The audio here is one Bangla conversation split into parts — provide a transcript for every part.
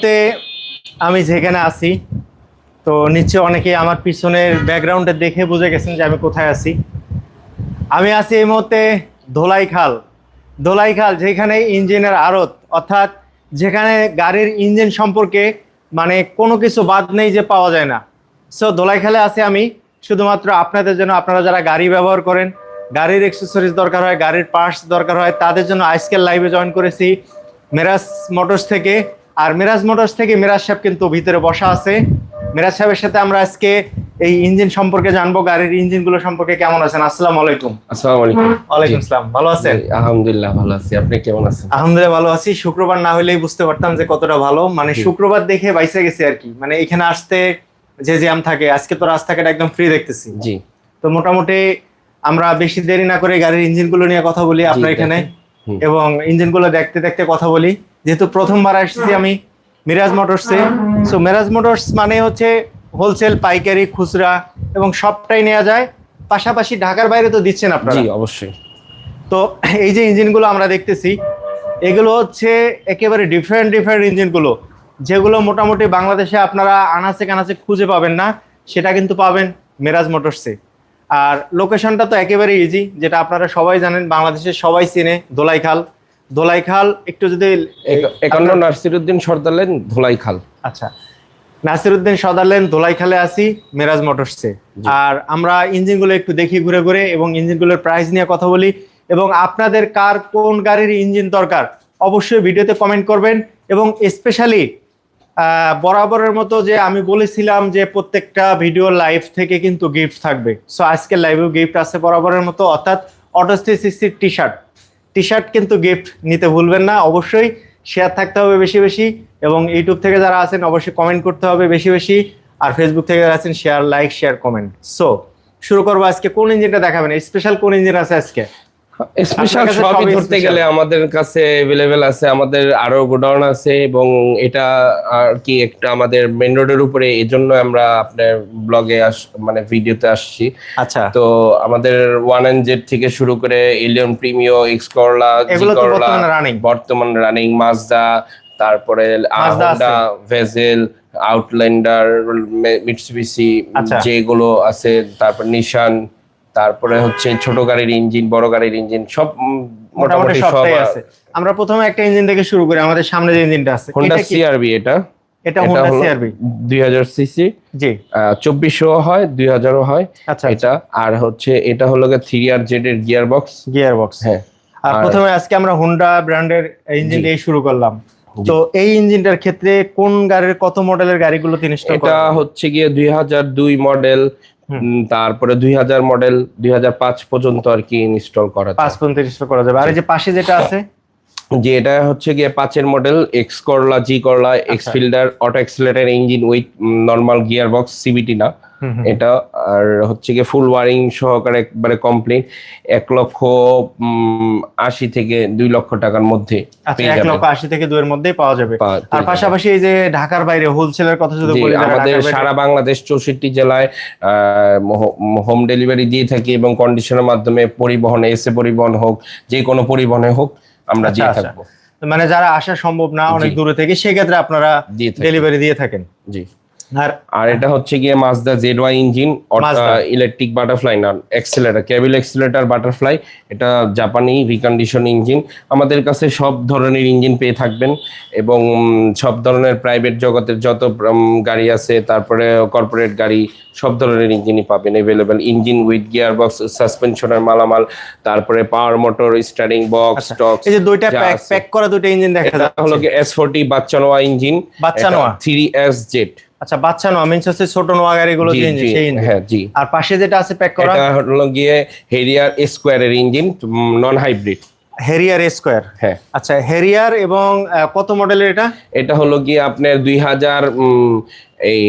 মুহূর্তে আমি যেখানে আছি, তো নিচে অনেকে আমার পিছনের ব্যাকগ্রাউন্ডে দেখে বুঝে গেছেন যে আমি কোথায় আছি। আমি আছি এই মুহূর্তে ধোলাইখাল। ধোলাইখাল, যেখানে ইঞ্জিনের আড়ত, অর্থাৎ যেখানে গাড়ির ইঞ্জিন সম্পর্কে মানে কোনো কিছু বাদ নেই যে পাওয়া যায় না। সো ধোলাইখালে আছি আমি, শুধুমাত্র আপনাদের জন্য আপনারা যারা গাড়ি ব্যবহার করেন, গাড়ির এক্সেসরিজ দরকার হয়, গাড়ির পার্টস দরকার হয়, তাদের জন্য আজকের লাইভে জয়েন করেছি। মেরাস মোটরস থেকে আর মিরাজ মোটরস থেকে মিরাজ সাহেব কিন্তু ভিতরে বসা আছে। মিরাজ সাহেবের সাথে আমরা আজকে এই ইঞ্জিন সম্পর্কে জানব গাড়ির ইঞ্জিনগুলো সম্পর্কে কেমন আছেন? আসসালামু আলাইকুম। আসসালামু আলাইকুম ওয়ালাইকুম আসসালাম। ভালো আছেন? আলহামদুলিল্লাহ ভালো আছি। আপনি কেমন আছেন? আলহামদুলিল্লাহ ভালো আছি। শুক্রবার না হলেই বুঝতে পারতাম যে কতটা ভালো। মানে শুক্রবার দেখে বাইসে গেছে আর কি। মানে এখানে আসতে যে জ্যাম থাকে আজকে তো রাস্তাঘাট একদম ফ্রি দেখতেছি। জি। তো মোটামুটি আমরা বেশি দেরি না করে গাড়ির ইঞ্জিনগুলো নিয়ে কথা বলি আপনার এখানে। এবং ইঞ্জিনগুলো দেখতে দেখতে কথা বলি। যেহেতু প্রথমবার আসছি আমি মিরাজ মোটরসে সো মিরাজ মোটরস মানে হচ্ছে হোলসেল পাইকারি খুচরা এবং সবটাই নেওয়া যায়। পাশাপাশি ঢাকার বাইরে তো দিচ্ছেন আপনারা। জি অবশ্যই। তো এই যে ইঞ্জিনগুলো আমরা দেখতেছি এগুলো হচ্ছে একেবারে ডিফারেন্ট ডিফারেন্ট ইঞ্জিনগুলো। যেগুলো মোটামুটি বাংলাদেশে আপনারা আনাচে কানাচে খুঁজে পাবেন না সেটা কিন্তু পাবেন মেরাজ মোটরসে আর লোকেশনটা তো একেবারে ইজি যেটা আপনারা সবাই জানেন বাংলাদেশের সবাই চিনে দোলাইখাল। দোলাইখাল একটু যদি এক- একান্ন নার্সিরুদ্দিন সর্দার লেন ধোলাই খাল আচ্ছা। নাসিরুদ্দিন সদারল্যান্ড দোলাইখালে আসি মেরাজ মোটরসে আর আমরা ইঞ্জিনগুলো একটু দেখি ঘুরে ঘুরে এবং ইঞ্জিনগুলোর প্রাইস নিয়ে কথা বলি। এবং আপনাদের কার কোন গাড়ির ইঞ্জিন দরকার অবশ্যই ভিডিওতে কমেন্ট করবেন। এবং স্পেশালি বরাবরের মতো যে আমি বলেছিলাম যে প্রত্যেকটা ভিডিও লাইভ থেকে কিন্তু গিফট থাকবে। সো আজকের লাইভেও গিফট আছে বরাবরের মতো অর্থাৎ অটো থ্রি সিক্সটির টি শার্ট টি শার্ট কিন্তু গিফট নিতে ভুলবেন না। অবশ্যই শেয়ার থাকতে হবে বেশি বেশি এবং ইউটিউব থেকে যারা আছেন অবশ্যই কমেন্ট করতে হবে বেশি বেশি। আর ফেসবুক থেকে যারা আছেন share like share comment so শুরু করব আজকে। কোন ইঞ্জিনটা দেখাবেন? স্পেশাল কোন ইঞ্জিন আছে আজকে? স্পেশাল সবই ধরতে গেলে আমাদের কাছে অ্যাভেলেবেল আছে আমাদের আরও গোডাউন আছে এবং এটা আর কি একটা আমাদের মেন রোডের উপরে এই জন্য আমরা আপনার ব্লগে আস মানে ভিডিওতে আসছি। আচ্ছা। তো আমাদের ওয়ান এন জেড থেকে শুরু করে এলিয়ন প্রিমিও এক্স করলা বর্তমানে রানিং মাজদা তারপরে হোন্ডা ভেজেল আউটল্যান্ডার মিটসুবিসি। যেগুলো আছে তারপর নিশান তারপরে হচ্ছে ছোট গাড়ির ইঞ্জিন বড় গাড়ির ইঞ্জিন সব মোটামুটি মোটামুটি সব সবটাই আছে। আমরা প্রথমে একটা ইঞ্জিন থেকে শুরু করি আমাদের সামনে যে ইঞ্জিনটা আছে। হোন্ডা? সিআরবি এটা। এটা হোন্ডা সিআরবি দুই হাজার সিসি জি। চব্বিশশো হয় দুই হাজারও হয় আচ্ছা এটা। আর হচ্ছে এটা হলো থ্রি আর জেড এর গিয়ার বক্স গিয়ার বক্স হ্যাঁ। আর প্রথমে আজকে আমরা হোন্ডা ব্র্যান্ডের ইঞ্জিন। দিয়ে শুরু করলাম। তো এই ইঞ্জিনটার ক্ষেত্রে কোন গাড়ির কত মডেলের গাড়িগুলো তিনি এটা হচ্ছে গিয়ে দুই হাজার দুই মডেল হুম। তারপরে দুই হাজার মডেল দুই হাজার পাঁচ পর্যন্ত আর কি ইনস্টল করা পাঁচ পর্যন্ত ইনস্টল করা যাবে। আর এই যে পাশে যেটা আছে যে এটা হচ্ছে গিয়ে পাঁচের model X Corolla G Corolla X. Fielder auto accelerator engine with normal gear box CVT না। এটা আর হচ্ছে গিয়ে ফুল ওয়ারিং সহকারে একবারে কমপ্লিট এক লক্ষ আশি থেকে দুই লক্ষ টাকার মধ্যে আচ্ছা এক লক্ষ আশি থেকে দুইয়ের মধ্যেই পাওয়া যাবে। আর পাশাপাশি এই যে ঢাকার বাইরে হোলসেলের কথা যদি বলি আমাদের সারা বাংলাদেশ চৌষট্টি জেলায় হোম ডেলিভারি দিয়ে থাকি এবং কন্ডিশনের মাধ্যমে পরিবহন এসে পরিবহন হোক যে কোনো পরিবহনে হোক আমরা আচ্ছা, দিয়ে আচ্ছা। থাকব। মানে যারা আসা সম্ভব না অনেক দূরে থেকে সেক্ষেত্রে আপনারা ডেলিভারি দিয়ে থাকেন। জি। আর আর এটা হচ্ছে গিয়ে Mazda Z Y engine Mazda। Electric butterfly না এক্সেলেটার কেবল এক্সেলেটার বাটারফ্লাই এটা জাপানি রিকন্ডিশন ইঞ্জিন আমাদের কাছে সব ধরনের ইঞ্জিন পেয়ে থাকবেন এবং সব ধরনের প্রাইভেট জগতের যত গাড়ি আছে তারপরে কর্পোরেট গাড়ি সব ধরনের ইঞ্জিনই পাবেন available engine with gear box সাসপেনশনের মালামাল তারপরে পাওয়ার মোটর স্টারিং বক্স টক্স এই যে দুইটা প্যাক প্যাক করা দুইটা ইঞ্জিন দেখা হলো যাচ্ছে। এস ফোরটি বাচ্চা নোয়া ইঞ্জিন বাচ্চা নোয়া? থ্রি এস জেড আচ্ছা বাচ্চা নোয়া মিনস হচ্ছে ছোট নোয়া গাড়িগুলো যে ইঞ্জিন সেই হ্যাঁ জি। আর পাশে যেটা আছে প্যাক করা? এটা হলো গিয়ে হেরিয়ার স্কোয়ারের engine non hybrid Harrier square হ্যাঁ। আচ্ছা হেরিয়ার এবং কত মডেলের এটা? এটা হলো গিয়ে আপনার দুই হাজার এই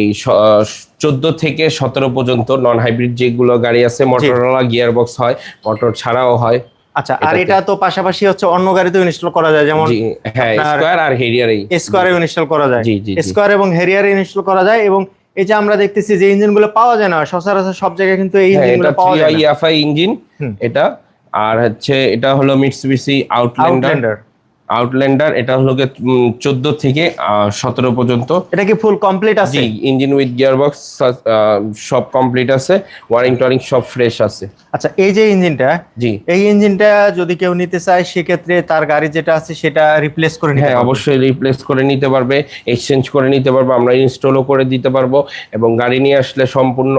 চোদ্দ থেকে সতেরো পর্যন্ত নন হাইব্রিড যেগুলো গাড়ি আছে মোটরওয়ালা গিয়ার বক্স হয় মোটর ছাড়াও হয়। আচ্ছা আর এটা তো পাশাপাশি হচ্ছে অন্য গাড়িতেও ইনস্টল করা যায় যেমন হ্যাঁ আপনার- আর হেরিয়ার স্কোয়ারে ইনস্টল করা যায়। স্কোয়ার এবং হেরিয়ারে ইনস্টল করা যায় এবং এই যে আমরা দেখতেছি যে ইঞ্জিনগুলো পাওয়া যায় না সচরাচর সব জায়গায় কিন্তু এই ইঞ্জিন ইঞ্জিনগুলো এটা পাওয়া যায় না। ইঞ্জিন এটা। আর হচ্ছে এটা হলো মিটসুবিসি আউটল্যান্ডার আউটল্যান্ডার এটা হলো চোদ্দ থেকে সতেরো পর্যন্ত। এটা কি ফুল কমপ্লিট আছে? জি ইঞ্জিন উইথ গিয়ারবক্স সব কমপ্লিট আছে ওয়ারিং টোয়ারিং সব ফ্রেশ আছে। আচ্ছা এই যে ইঞ্জিনটা জি। এই ইঞ্জিনটা যদি কেউ নিতে চায় সেক্ষেত্রে তার গাড়ি যেটা আছে সেটা রিপ্লেস করে নিতে হ্যাঁ অবশ্যই রিপ্লেস করে নিতে পারবে এক্সচেঞ্জ করে নিতে পারব আমরা ইনস্টলও করে দিতে পারব এবং গাড়ি নিয়ে আসলে সম্পূর্ণ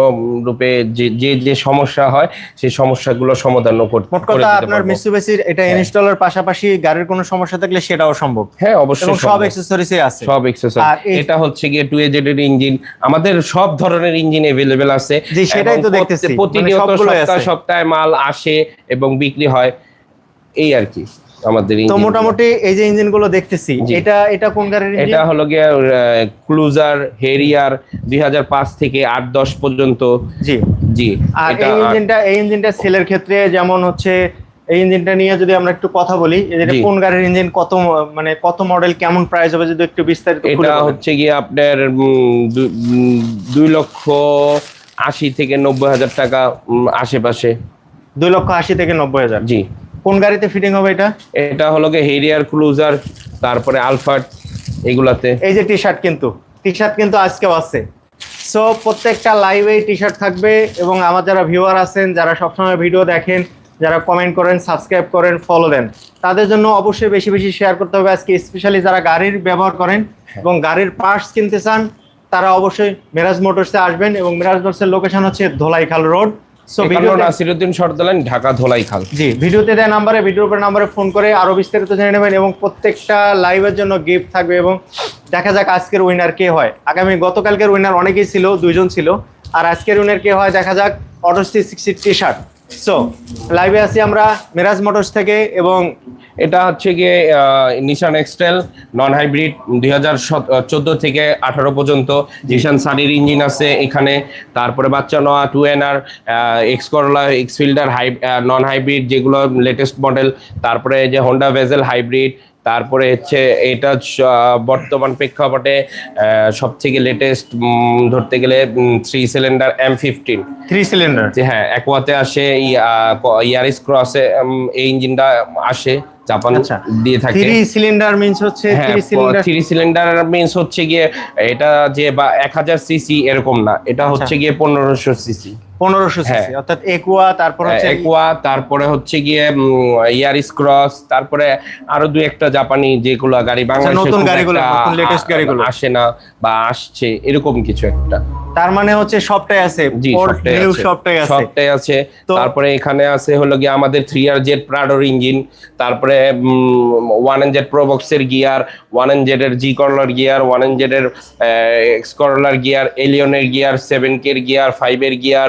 রূপে যে যে যে সমস্যা হয় সেই সমস্যাগুলো সমাধানও কর- মোট করে কথা আপনার মিসুবেসির এটা ইনস্টলের পাশাপাশি গাড়ির কোনো সমস্যা থাকলে সেটাও সম্ভব হ্যাঁ অবশ্যই এবং সব সম্ভব। অ্যাক্সেসরিজই আছে সব এক্সেসরি আর এই- এটা হচ্ছে গিয়ে টু এজেড এর ইঞ্জিন আমাদের সব ধরনের ইঞ্জিন अवेलेबल আছে জি, সেটাই এবং তো প্রত্যে- দেখতেছি। মানে প্রতিনিয়ত সবগুলোই সপ্তাহে আছে। সপ্তাহে মাল আসে এবং বিক্রি হয় এই আর কি আমাদের তো engine মোটামুটি এই যে ইঞ্জিনগুলো দেখতেছি জি। এটা এটা কোন গাড়ির ইঞ্জিন এটা হলো গিয়ে ক্লুজার হেরিয়ার দুই থেকে আট দশ পর্যন্ত জি জি আর এটা এই ইঞ্জিনটা এই ইঞ্জিনটা সেলের ক্ষেত্রে যেমন হচ্ছে এই ইঞ্জিনটা নিয়ে যদি আমরা একটু কথা বলি এটা। কোন গাড়ির ইঞ্জিন কত মানে কত মডেল কেমন প্রাইস হবে যদি একটু বিস্তারিত এটা হচ্ছে গিয়ে আপনার দুই লক্ষ আশি থেকে নব্বই হাজার টাকা আশেপাশে। দুই লক্ষ আশি থেকে নব্বই হাজার। জি। কোন গাড়িতে ফিটিং হবে এটা? এটা হলো গিয়ে হেরিয়ার ক্লুজার তারপরে আলফাট এগুলাতে। এই যে টি শার্ট কিন্তু টি শার্ট কিন্তু আজকেও আছে। সো প্রত্যেকটা লাইভে টি শার্ট থাকবে এবং আমার যারা ভিউয়ার আছেন যারা সবসময় ভিডিও দেখেন যারা কমেন্ট করেন সাবস্ক্রাইব করেন ফলো দেন তাদের জন্য অবশ্যই বেশি বেশি শেয়ার করতে হবে। আজকে স্পেশালি যারা গাড়ির ব্যবহার করেন এবং গাড়ির পার্টস কিনতে চান তারা অবশ্যই মেরাজ মোটরসে আসবেন এবং মেরাজ মোটরসের লোকেশন হচ্ছে Dholaikhal road so video Dhaka জি ভিডিওতে দেওয়া নাম্বারে ভিডিওর উপর নাম্বারে ফোন করে আরও বিস্তারিত জেনে নেবেন এবং প্রত্যেকটা লাইভের জন্য গিফট থাকবে এবং দেখা যাক আজকের উইনার কে হয়। আগামী গতকালকের উইনার অনেকেই ছিল দুইজন ছিল। আর আজকের উইনার কে হয় দেখা যাক auto sixty T shirt so লাইভে আছি আমরা মেরাজ মোটরস থেকে এবং এটা হচ্ছে গিয়ে নিশান এক্সটেল নন হাইব্রিড দুই হাজার চোদ্দ থেকে আঠারো পর্যন্ত। নিশান সানির ইঞ্জিন আছে এখানে। তারপরে বাচ্চা Noah two N R X Corolla X Fielder high non hybrid যেগুলো লেটেস্ট মডেল তারপরে যে হোন্ডা ভেজেল হাইব্রিড তারপরে হচ্ছে এটা বর্তমান প্রেক্ষাপটে সব থেকে লেটেস্ট ধরতে গেলে three cylinder M fifteen three cylinder হ্যাঁ একোয়াতে আসে ইয়ারিস ক্রসে এই ইঞ্জিনটা আসে জাপান আচ্ছা। দিয়ে থাকে থ্রি সিলিন্ডার মিনস হচ্ছে three cylinder three cylinder means হচ্ছে গিয়ে এটা যে বা এক হাজার সিসি এরকম না এটা আচ্ছা। হচ্ছে গিয়ে পনেরোশো সিসি পনেরোশো সিসি হ্যাঁ। অর্থাৎ একুয়া তারপর হচ্ছে একোয়া তারপরে হচ্ছে গিয়ে ইয়ারিস ক্রস তারপরে আরও দুই একটা জাপানি যেগুলো গাড়ি বাংলাদেশে আচ্ছা, নতুন খুব গাড়িগুলো, নতুন লেটেস্ট গাড়িগুলো। আসে না বা আসছে এরকম কিছু একটা তার মানে হচ্ছে সবটাই আছে সবটাই আছে সবটাই তারপরে এখানে আছে হলো গিয়ে আমাদের থ্রি আর জেড প্রাডোর ইঞ্জিন তারপরে ওয়ান এন জেড প্রোবক্সের গিয়ার ওয়ান এন জেড এর জি করলার গিয়ার ওয়ান এন জেড এর এক্স করলার গিয়ার এলিয়নের গিয়ার সেভেন কের গিয়ার ফাইভ এর গিয়ার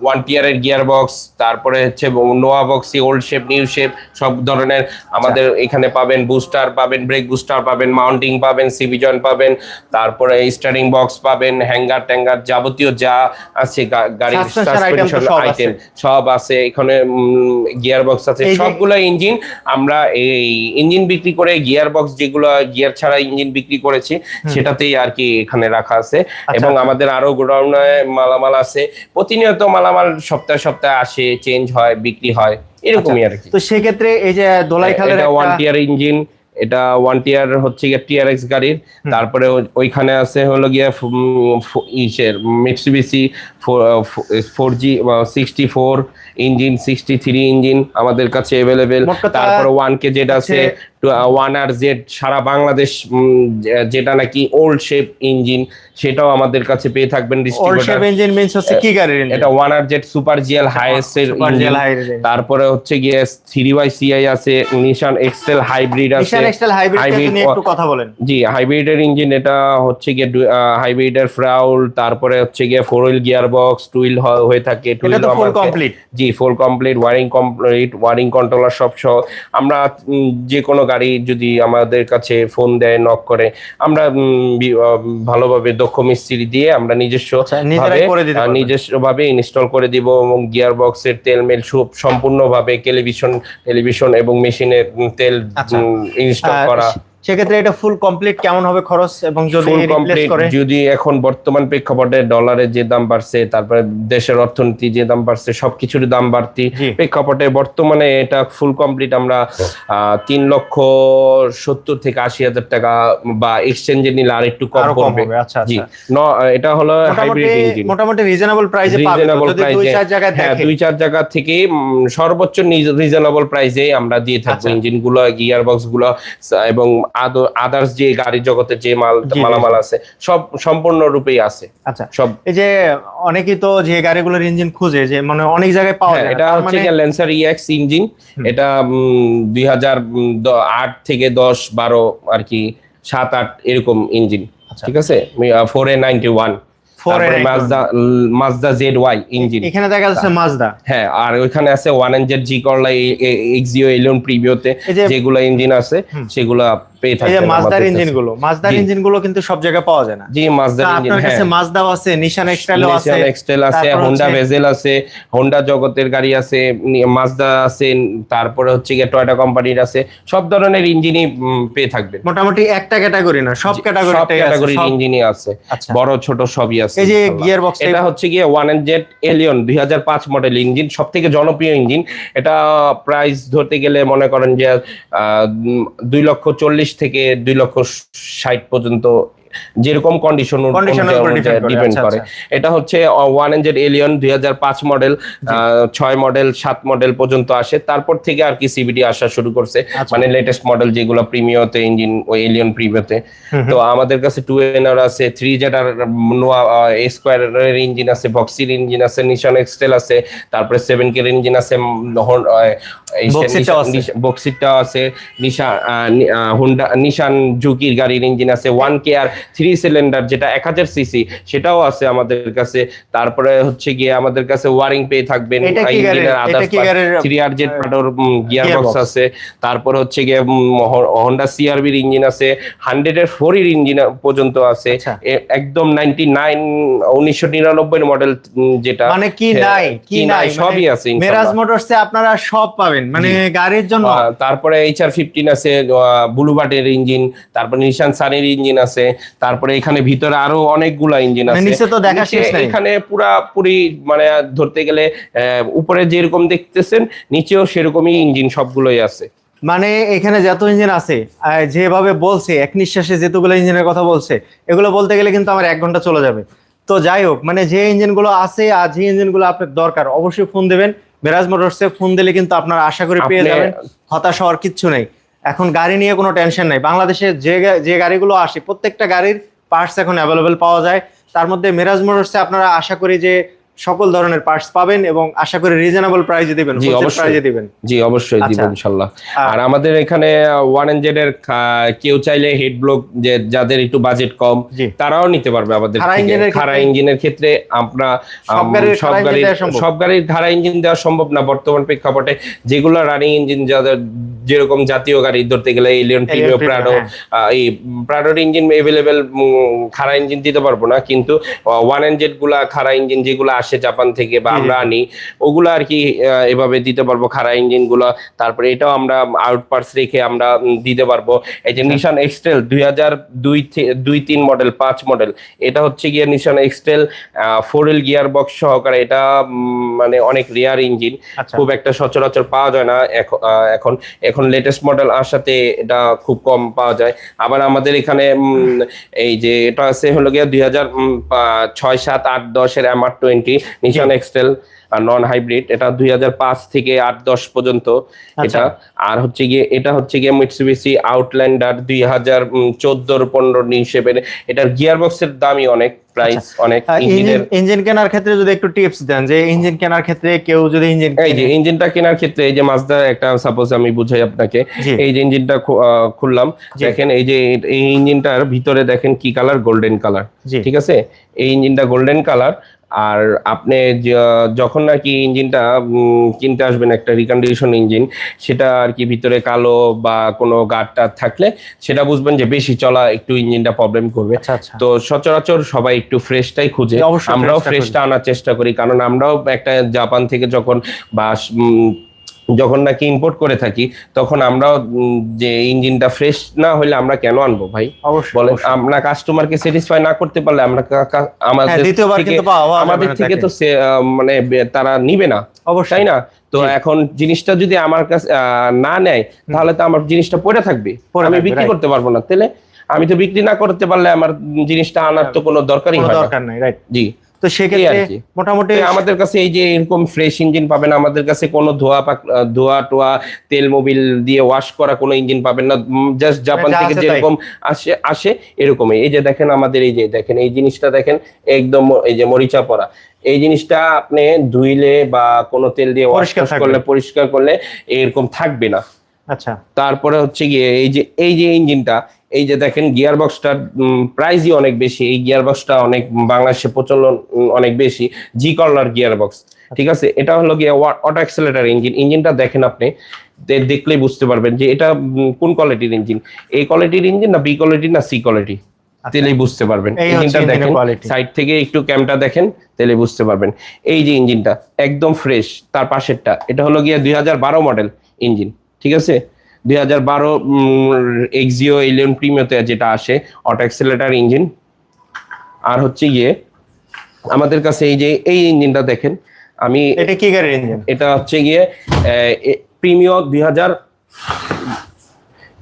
ওয়ান টিয়ার এর গিয়ার বক্স তারপরে হচ্ছে Noah boxy old shape new shape সব ধরনের আমাদের এখানে পাবেন বুস্টার পাবেন ব্রেক বুস্টার পাবেন মাউন্টিং পাবেন সিবি জয়েন্ট পাবেন তারপরে স্টারিং বক্স পাবেন হ্যাঙ্গার ট্যাঙ্গার যাবতীয় যা আছে গাড়ির সাসপেনশন সব আইটেম আছে। সব আছে। এখানে গিয়ার বক্স আছে। সবগুলো ইঞ্জিন আমরা এই ইঞ্জিন বিক্রি করে গিয়ার বক্স যেগুলো গিয়ার ছাড়া ইঞ্জিন বিক্রি করেছি সেটাতেই আর কি এখানে রাখা আছে। আচ্ছা। এবং আমাদের আরও গোডাউনে মালামাল আছে। প্রতিনিয়ত মালামাল সপ্তাহে সপ্তাহে আসে চেঞ্জ হয় বিক্রি হয়। এরকমই আর কি। তো সেক্ষেত্রে এই যে দোলাইখালের এটা ওয়ান টিয়ার ইঞ্জিন এটা ওয়ান টিয়ার হচ্ছে গিয়ে টিআরএক্স গাড়ির। তারপরে ওইখানে আছে হলো গিয়ে ইসের Mitsubishi four G sixty four engine sixty three engine আমাদের কাছে অ্যাভেলেবেল তারপরে ওয়ান কে যেটা আছে ওয়ান আর জেড সারা বাংলাদেশ যেটা নাকি ওল্ড শেপ ইঞ্জিন সেটাও আমাদের কাছে পেয়ে থাকবেন ডিস্ট্রিবিউটর ইঞ্জিন মিন্স হচ্ছে কি গাড়ির এটা one R Z super GL highest এর। তারপরে হচ্ছে গিয়ে থ্রি বাই সিআই আছে নিশান এক্সেল হাইব্রিড আছে। নিশান হাইব্রিড নিয়ে একটু কথা বলেন। জি হাইব্রিডের ইঞ্জিন এটা হচ্ছে গিয়ে হাইব্রিডের ফ্রাউল তারপরে হচ্ছে গিয়ে ফোর হুইল গিয়ার বক্স টুইল হয়ে থাকে তো ফুল কমপ্লিট জি full complete wiring complete wiring controller সব সহ। আমরা যে কোনো গাড়ি যদি আমাদের কাছে ফোন দেয় নক করে আমরা ভালোভাবে দক্ষ মিস্ত্রি দিয়ে আমরা নিজস্ব আচ্ছা। নিজস্ব ভাবে ইনস্টল করে দিব এবং গিয়ার বক্সের তেল মেল সব সম্পূর্ণভাবে টেলিভিশন টেলিভিশন এবং মেশিনের তেল আচ্ছা। ইনস্টল করা সেক্ষেত্রে এটা ফুল কমপ্লিট কেমন হবে খরচ এবং যদি রিপ্লেস করে? যদি এখন বর্তমান প্রেক্ষাপটে ডলারের যে দাম বাড়ছে তারপরে দেশের অর্থনীতি যে দাম বাড়ছে সবকিছুর দাম বাড়তি। প্রেক্ষাপটে বর্তমানে এটা ফুল কমপ্লিট আমরা তিন লক্ষ সত্তর থেকে আশি হাজার টাকা বা এক্সচেঞ্জে নিলে আর একটু কম পড়বে। হবে আচ্ছা জি। আচ্ছা। ন- এটা হলো মোটামুটি হাইব্রিড ইঞ্জিন মোটামুটি রিজনেবল প্রাইসে রিজনেবল প্রাইসে চার হ্যাঁ দুই চার জায়গা থেকে সর্বোচ্চ রিজনেবল প্রাইসে আমরা দিয়ে থাকব আচ্ছা। ইঞ্জিনগুলো গিয়ার বক্সগুলো এবং আদার্স যে গাড়ি জগতে যে মাল মালামাল আছে সব সম্পূর্ণ রূপেই আছে। আচ্ছা সব এই যে অনেকেই তো যে গাড়িগুলোর ইঞ্জিন খুঁজে যে মানে অনেক জায়গায় পাওয়া হ্যাঁ, যায় এটা হচ্ছে মানে- ল্যান্সার ইএক্স ইঞ্জিন এটা দুই হাজার আট থেকে দশ বারো আর কি সাত আট এরকম ইঞ্জিন আচ্ছা। ঠিক আছে? Four A ninety one 4A91 Mazda Z Y engine এখানে দেখা যাচ্ছে মাজদা হ্যাঁ আর ওইখানে আছে ওয়ান এনজেড জি করলা এক্সিও এলিয়ন প্রিভিওতে এই যে- যেগুলো ইঞ্জিন আছে। সেগুলা পেয়ে এই থাকবেন ইঞ্জিন। গুলো। ইঞ্জিন কিন্তু সব জায়গায় পাওয়া যায় না। জি ইঞ্জিন আপনার হ্যাঁ। কাছে মাজদাও আছে নিশান এক্সটাইলও আছে নিশান এক্সটেল আছে হোন্ডা ভেজেল আছে হোন্ডা জগতের গাড়ি আছে আছে তারপরে হচ্ছে গিয়ে টয়োটা কোম্পানির আছে সব ধরনের ইঞ্জিনই পেয়ে থাকবেন। মোটামুটি একটা ক্যাটাগরি না সব সব ক্যাটাগরি ক্যাটাগরির ইঞ্জিনই আছে। আচ্ছা। বড় ছোট সবই আছে। এই যে গিয়ার বক্স এটা হচ্ছে গিয়ে ওয়ান এন জেড এলিয়ন দুই হাজার পাঁচ মডেল ইঞ্জিন সব থেকে জনপ্রিয় ইঞ্জিন এটা প্রাইস ধরতে গেলে মনে করেন যে দুই লক্ষ চল্লিশ থেকে দুই লক্ষ ষাট পর্যন্ত যেরকম কন্ডিশন depend করে, ডিপেন্ড আচ্ছা, করে। এটা হচ্ছে ওয়ান এন জেড এলিয়ন দুই পাঁচ মডেল ছয় মডেল সাত মডেল পর্যন্ত আসে। তারপর থেকে আর কি সিবিডি আসা শুরু করছে। আচ্ছা। মানে লেটেস্ট মডেল যেগুলো প্রিমিয়তে ইঞ্জিন ওই এলিয়ন প্রিমিয়তে তো আমাদের কাছে টু এনার আছে থ্রি জেডার নোয়া স্কোয়ারের ইঞ্জিন আছে বক্সির ইঞ্জিন আছে নিশান এক্সটেল আছে তারপরে সেভেন কের ইঞ্জিন আছে বক্সিরটাও আছে। নিশা হুন্ডা নিশান জুকির গাড়ির ইঞ্জিন আছে one K R three cylinder যেটা এক হাজার সিসি সেটাও আছে আমাদের কাছে। তারপরে হচ্ছে গিয়ে আমাদের কাছে ওয়ারিং পেয়ে থাকবেন থ্রি আর জেড পাটোর গিয়ার বক্স আছে। তারপর হচ্ছে গিয়ে হন্ডা সিআরবির ইঞ্জিন আছে। হান্ড্রেড এর ফোর এর ইঞ্জিন পর্যন্ত আছে। আচ্ছা। একদম নাইনটি নাইন উনিশশো নিরানব্বই মডেল যেটা। মানে কি হ্যাঁ, নাই? কি নাই? সবই আছে মেরাজ। মোটরসে আপনারা সব পাবেন। মানে গাড়ির জন্য। তারপরে এইচআর ফিফটিন আছে ব্লুবার্ডের ইঞ্জিন তারপরে নিশান সানির ইঞ্জিন আছে। তারপরে এখানে ভিতরে আরও অনেকগুলা ইঞ্জিন মানে আছে। নিচে তো দেখা শেষ নাই। এখানে পুরা পুরি মানে ধরতে গেলে উপরে যেরকম দেখতেছেন নিচেও সেরকমই ইঞ্জিন সবগুলোই আছে। মানে এখানে যত ইঞ্জিন আছে যেভাবে বলছে এক নিঃশ্বাসে যেতগুলো ইঞ্জিনের কথা বলছে এগুলো বলতে গেলে কিন্তু আমার এক ঘণ্টা চলে যাবে। তো যাই হোক মানে যে ইঞ্জিনগুলো আছে আর যে ইঞ্জিনগুলো আপনার দরকার অবশ্যই ফোন দেবেন। মেরাজ মোটরসে ফোন দিলে কিন্তু আপনার আশা করি পেয়ে যাবেন। হতাশ হওয়ার কিচ্ছু নেই। এখন গাড়ি নিয়ে কোনো টেনশন নাই। বাংলাদেশে যে যে গাড়িগুলো আসে, প্রত্যেকটা গাড়ির পার্টস এখন অ্যাভেলেবেল পাওয়া যায়। তার মধ্যে মেরাজ মোটরসে আপনারা আশা করি যে সকল ধরনের পার্টস পাবেন এবং আশা করি রিজনেবল প্রাইসে দিবেন জি, অবশ্যই। প্রাইসে দিবেন জি অবশ্যই দিব আচ্ছা। ইনশাল্লাহ আর- আমাদের এখানে ওয়ান এনজেড এর কেউ চাইলে হেড ব্লক যে যাদের একটু বাজেট কম তারাও নিতে পারবে আমাদের খাড়া ইঞ্জিনের ক্ষেত্রে- আমরা সব গাড়ির সব গাড়ির? খাড়া ইঞ্জিন দেওয়া সম্ভব না বর্তমান প্রেক্ষাপটে যেগুলো রানিং ইঞ্জিন যাদের যেরকম জাতীয় গাড়ি ধরতে গেলে এলিয়ন প্রিমিও প্রাডো। এই প্রাডোর ইঞ্জিন এভেলেবেল খাড়া ইঞ্জিন দিতে পারব না কিন্তু ওয়ান এনজেডগুলা খাড়া ইঞ্জিন যেগুলো আসে জাপান থেকে বা আমরা আনি ওগুলো আর কি এভাবে দিতে পারব খাড়া ইঞ্জিনগুলো তারপরে এটাও আমরা আউট পার্টস রেখে আমরা দিতে পারব। এই যে নিশান এক্সটেল দুই হাজার দুই দুই তিন মডেল পাঁচ মডেল এটা হচ্ছে গিয়ে Nissan X Trail four wheel gear box সহকারে এটা মানে অনেক রেয়ার ইঞ্জিন আচ্ছা। খুব একটা সচরাচর পাওয়া যায় না এখন। এখন লেটেস্ট মডেল আসাতে এটা খুব কম পাওয়া যায়। আবার আমাদের এখানে এই যে এটা আছে হলো গিয়ে দুই হাজার ছয় সাত আট দশের M R twenty Nissan X Trail non hybrid এটা দুই হাজার পাঁচ থেকে আট দশ পর্যন্ত আচ্ছা। এটা। আর হচ্ছে গিয়ে এটা হচ্ছে গিয়ে মিটসুবিসি আউটল্যান্ডার দুই হাজার চোদ্দোর পনেরো হিসেবে এটার গিয়ার বক্সের দামই অনেক প্রাইস অনেক ইঞ্জিন কেনার ক্ষেত্রে যদি একটু টিপস দেন যে ইঞ্জিন কেনার ক্ষেত্রে কেউ যদি ইঞ্জিন এই যে ইঞ্জিনটা কেনার ক্ষেত্রে এই যে মাজদা একটা সাপোজ আমি বুঝাই আপনাকে এই যে ইঞ্জিনটা খুললাম। দেখেন এই যে এই ইঞ্জিনটার ভিতরে দেখেন কি কালার গোল্ডেন কালার ঠিক আছে? এই ইঞ্জিনটা গোল্ডেন কালার আর আপনি যখন নাকি ইঞ্জিনটা কিনতে আসবেন একটা রিকন্ডিশন ইঞ্জিন সেটা আর কি ভিতরে কালো বা কোনো গাড়টা থাকলে সেটা বুঝবেন যে বেশি চলা একটু ইঞ্জিনটা প্রবলেম করবে। আচ্ছা আচ্ছা। তো সচরাচর সবাই একটু ফ্রেশটাই খুঁজে। আমরাও ফ্রেশটা আনার চেষ্টা করি। কারণ আমরাও একটা জাপান থেকে যখন বা যখন নাকি ইম্পোর্ট করে থাকি তখন আমরাও যে ইঞ্জিনটা ফ্রেশ না হলে আমরা কেন আনব ভাই? বলেন। আমরা কাস্টমারকে স্যাটিসফাই না করতে পারলে আমরা আমাদের হ্যাঁ, আমাদের থেকে তো মানে তারা নিবে না। অবশ্যই। না? তো এখন জিনিসটা যদি আমার কাছে না নেয় তাহলে তো আমার জিনিসটা পড়ে থাকবে। পড়ে আমি বিক্রি করতে পারব না। তাহলে আমি তো বিক্রি না করতে পারলে আমার জিনিসটা আনার তো কোনো দরকারই হয় না। দরকার নাই রাইট জি। তো সেক্ষেত্রে মোটামুটি আমাদের কাছে এই যে এরকম ফ্রেশ ইঞ্জিন পাবেন আমাদের কাছে কোনো ধোয়া পাক- ধোয়া টোয়া তেল মোবিল দিয়ে ওয়াশ করা কোনো ইঞ্জিন পাবেন না। জাস্ট জাপান থেকে। যেরকম আসে আসে এরকমই। এই যে দেখেন আমাদের এই যে দেখেন এই জিনিসটা দেখেন একদম এই যে মরিচা পড়া। এই জিনিসটা আপনি ধুইলে বা কোনো তেল দিয়ে ওয়াশ করলে পরিষ্কার করলে এরকম থাকবে না। আচ্ছা। তারপরে হচ্ছে গিয়ে এই যে এই যে ইঞ্জিনটা এই যে দেখেন গিয়ার বক্সটার প্রাইসই অনেক বেশি এই গিয়ার বক্সটা অনেক বাংলাদেশে প্রচলন অনেক বেশি জি কর্নার গিয়ার বক্স ঠিক আছে? এটা হলো গিয়ে অটো অ্যাক্সেলেটার ইঞ্জিন ইঞ্জিনটা দেখেন আপনি দেখলেই বুঝতে পারবেন যে এটা কোন কোয়ালিটির ইঞ্জিন এই কোয়ালিটির ইঞ্জিন না বি কোয়ালিটি না সি কোয়ালিটি তেলেই বুঝতে পারবেন। আচ্ছা। ইঞ্জিনটা দেখেন সাইড থেকে একটু ক্যামটা দেখেন তাহলে বুঝতে পারবেন। এই যে ইঞ্জিনটা একদম ফ্রেশ তার পাশেরটা এটা হলো গিয়ে দুই মডেল ইঞ্জিন। ঠিক আছে? দুই হাজার বারো এক্সিও এলিয়ন প্রিমিয়তে যেটা আসে অটো অ্যাক্সেলেটার ইঞ্জিন আর হচ্ছে গিয়ে আমাদের কাছে এই যে এই ইঞ্জিনটা দেখেন আমি এটা কি গাড়ির ইঞ্জিন? এটা হচ্ছে গিয়ে প্রিমিয় দুই হাজার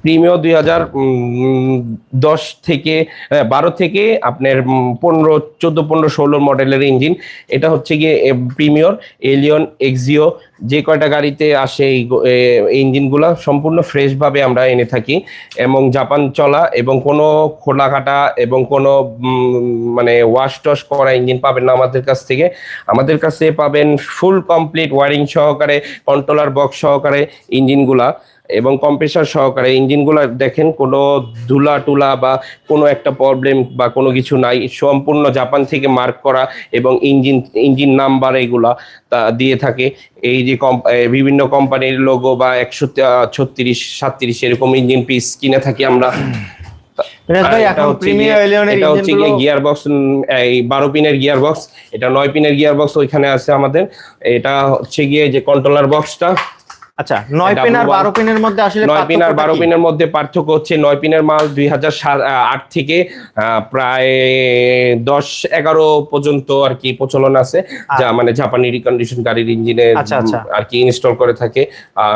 প্রিমিয় দুই হাজার দশ থেকে বারো থেকে আপনার পনেরো, চোদ্দ, পনেরো, ষোলো মডেলের ইঞ্জিন। এটা হচ্ছে গিয়ে প্রিমিয়র এলিয়ন এক্সিও যে কয়টা গাড়িতে আসে এই ইঞ্জিনগুলো সম্পূর্ণ ফ্রেশভাবে আমরা এনে থাকি। এবং জাপান চলা এবং কোনো খোলা কাটা এবং কোনো মানে ওয়াশ টশ করা ইঞ্জিন পাবেন না আমাদের কাছ থেকে। আমাদের কাছে পাবেন ফুল কমপ্লিট ওয়ারিং সহকারে কন্ট্রোলার বক্স সহকারে ইঞ্জিনগুলা। এবং কম্প্রেসার সহকারে ইঞ্জিনগুলো দেখেন কোনো ধুলা টুলা বা কোনো একটা প্রবলেম বা কোনো কিছু নাই। সম্পূর্ণ জাপান থেকে মার্ক করা এবং ইঞ্জিন ইঞ্জিন নাম্বার এগুলা তা দিয়ে থাকে। এই যে কম- বিভিন্ন কোম্পানির লোগো বা একশো ছত্রিশ সাতত্রিশ এরকম ইঞ্জিন পিস কিনে থাকি আমরা। গিয়ার বক্স এই বারো পিনের গিয়ার বক্স এটা নয় পিনের গিয়ার বক্স ওইখানে আছে আমাদের। এটা হচ্ছে গিয়ে যে কন্ট্রোলার বক্সটা আচ্ছা নয় পিন আর one- বারো পিনের মধ্যে আসলে নয় পিন আর পার্থক্যটা বারো কি? পিনের মধ্যে পার্থক্য হচ্ছে নয় পিনের মাল দুই হাজার আট থেকে প্রায় পর্যন্ত আর কি প্রচলন আছে যা মানে জাপানি রিকন্ডিশন গাড়ির ইঞ্জিনে আচ্ছা, আচ্ছা। আর কি ইনস্টল করে থাকে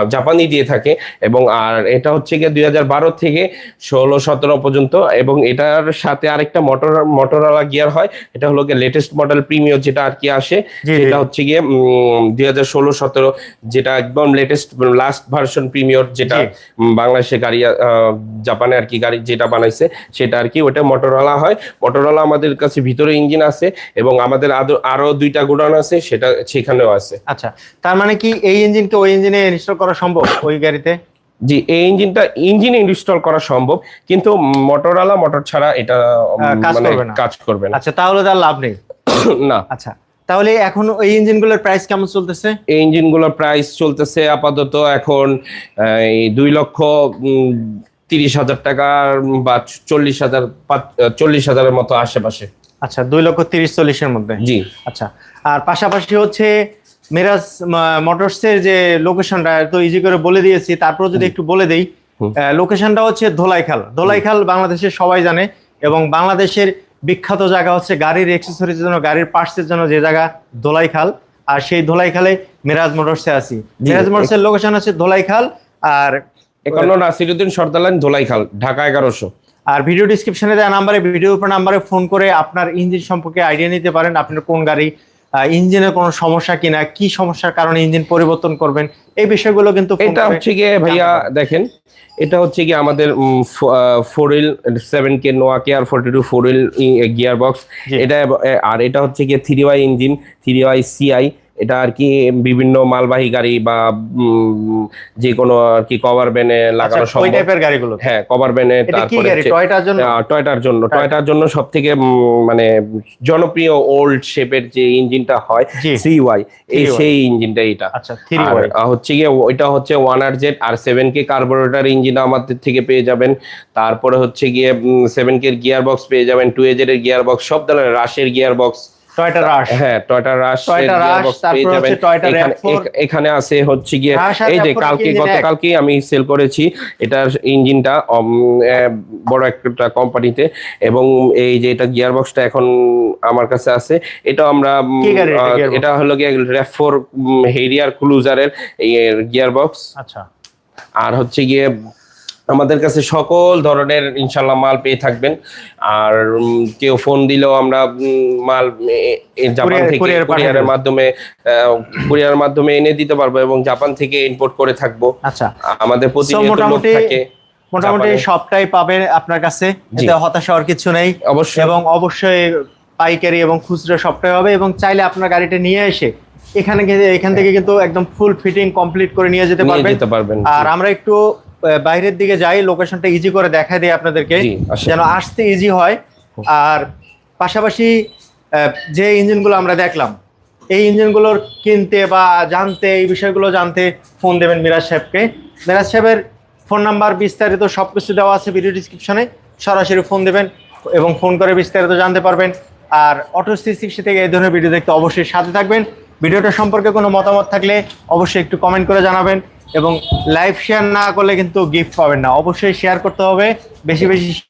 জাপানি দিয়ে থাকে এবং আর এটা হচ্ছে গিয়ে দুই হাজার বারো থেকে ষোলো সতেরো পর্যন্ত এবং এটার সাথে আরেকটা মোটর মোটরওয়ালা গিয়ার হয় এটা হলো গিয়ে লেটেস্ট মডেল প্রিমিয়ার যেটা আর কি আসে। এটা হচ্ছে গিয়ে দুই হাজার ষোলো সতেরো যেটা একদম লেটেস্ট লাস্ট ভার্সন প্রিমিয়র যেটা। বাংলাদেশে গাড়ি জাপানে আর কি গাড়ি যেটা বানাইছে সেটা আর কি ওটা মোটরওয়ালা হয়। মোটরওয়ালা আমাদের কাছে ভিতরে ইঞ্জিন আছে এবং আমাদের আরও দুইটা গোডাউন আছে সেটা সেখানেও আছে। আচ্ছা তার মানে কি এই ইঞ্জিনকে ওই ইঞ্জিনে ইনস্টল করা সম্ভব ওই গাড়িতে? জি এই ইঞ্জিনটা ইঞ্জিন ইনস্টল করা সম্ভব কিন্তু মোটরওয়ালা মোটর ছাড়া এটা কাজ মানে কাজ করবে না। আচ্ছা তাহলে তার লাভ নেই? না। আচ্ছা তাহলে এখন ওই ইঞ্জিনগুলোর প্রাইস কেমন চলতেছে? এই ইঞ্জিনগুলোর প্রাইস চলতেছে আপাতত এখন এই দুই লক্ষ তিরিশ হাজার টাকা বা চল্লিশ হাজার চল্লিশ হাজারের মতো আশেপাশে। আচ্ছা দুই লক্ষ তিরিশ চল্লিশের মধ্যে? জি। আচ্ছা আর পাশাপাশি হচ্ছে মিরাজ মোটরসের যে লোকেশনটা তো ইজি করে বলে দিয়েছি তারপর যদি একটু বলে দেই লোকেশনটা হচ্ছে ধোলাইখাল। ধোলাইখাল বাংলাদেশের সবাই জানে এবং বাংলাদেশের বিখ্যাত জায়গা হচ্ছে গাড়ির এক্সেসরিজ জন্য গাড়ির পার্টসের জন্য যে জায়গা ধোলাইখাল আর সেই ধোলাই খালে মিরাজ মোটরসে আছি। মিরাজ মোটরসের লোকেশন হচ্ছে ধোলাইখাল আর একান্ন নাসিরুদ্দিন সর্দালান ধোলাইখাল ঢাকা এগারোশো আর ভিডিও ডিসক্রিপশনে দেওয়া নাম্বারে ভিডিও উপর নাম্বারে ফোন করে আপনার ইঞ্জিন সম্পর্কে আইডিয়া নিতে পারেন আপনার কোন গাড়ি ইঞ্জিনের কোনো সমস্যা কিনা কি সমস্যার কারণে ইঞ্জিন পরিবর্তন করবেন এই বিষয়গুলো কিন্তু এটা হচ্ছে গিয়ে ভাইয়া দেখেন এটা হচ্ছে কি আমাদের four wheel seven K Noah K R forty two four wheel gear box. এটা আর এটা হচ্ছে গিয়ে three Y engine three Y CI এটা আর কি বিভিন্ন মালবাহী গাড়ি বা যে কোনো আর কি কভার লাগানো আচ্ছা, ওই সম্ভব। টাইপের গাড়িগুলো? হ্যাঁ কভার কি তারপরে টয়টার জন্য? টয়টার জন্য। টয়টার জন্য সব থেকে মানে জনপ্রিয় ওল্ড শেপের যে ইঞ্জিনটা হয়। থ্রি ওয়াই এই সেই ইঞ্জিনটা এটা। আচ্ছা থ্রি হচ্ছে গিয়ে ওইটা হচ্ছে one R Z R seven K carburettor engine আমাদের থেকে পেয়ে যাবেন। তারপরে হচ্ছে গিয়ে সেভেন কে গিয়ার বক্স পেয়ে যাবেন টু এজেড এর গিয়ার বক্স সব ধরনের রাশের গিয়ার বক্স টয়টা রাশ হ্যাঁ টয়টা রাশ Toyota Rush, তারপর হচ্ছে Toyota RAV4 এখানে আছে হচ্ছে গিয়ে এই যে কালকে গতকালকে আমি সেল করেছি। এটার ইঞ্জিনটা বড় একটা কোম্পানিতে এবং এই যে এটা গিয়ার বক্সটা এখন আমার কাছে আছে। এটা আমরা এটা হলো গিয়ে র্যাফোর হেরিয়ার ক্লুজারের গিয়ার বক্স আচ্ছা। আর হচ্ছে গিয়ে আমাদের কাছে সকল ধরনের ইনশাল্লাহ মাল পেয়ে থাকবেন। আর কেউ ফোন দিলেও আমরা মাল জাপান থেকে কুরিয়ারের মাধ্যমে কুরিয়ারের মাধ্যমে এনে দিতে পারব এবং জাপান থেকে ইম্পোর্ট করে থাকব। আচ্ছা। আমাদের প্রতিনিয়ত লোক থাকে মোটামুটি সবটাই পাবেন আপনার কাছে। এতে হতাশ হওয়ার কিছু নেই। অবশ্যই। এবং অবশ্যই পাইকারি এবং খুচরো সবটাই হবে এবং চাইলে আপনার গাড়িটা নিয়ে এসে এখানে এখান থেকে কিন্তু একদম ফুল ফিটিং কমপ্লিট করে নিয়ে যেতে পারবেন। আর আমরা একটু বাইরের দিকে যাই লোকেশনটা ইজি করে দেখা দিই আপনাদেরকে যেন আসতে ইজি হয়। আর পাশাপাশি যে ইঞ্জিনগুলো আমরা দেখলাম এই ইঞ্জিনগুলোর কিনতে বা জানতে এই বিষয়গুলো জানতে ফোন দেবেন মিরাজ সাহেবকে। মিরাজ সাহেবের ফোন নাম্বার বিস্তারিত সব কিছু দেওয়া আছে ভিডিও ডিসক্রিপশনে সরাসরি ফোন দেবেন এবং ফোন করে বিস্তারিত জানতে পারবেন। আর অটো থ্রি সিক্সটি থেকে এই ধরনের ভিডিও দেখতে অবশ্যই সাথে থাকবেন। ভিডিওটা সম্পর্কে কোনো মতামত থাকলে অবশ্যই একটু কমেন্ট করে জানাবেন। এবং লাইভ শেয়ার না করলে কিন্তু গিফট পাবেন না। অবশ্যই শেয়ার করতে হবে। বেশি বেশি শেয়ার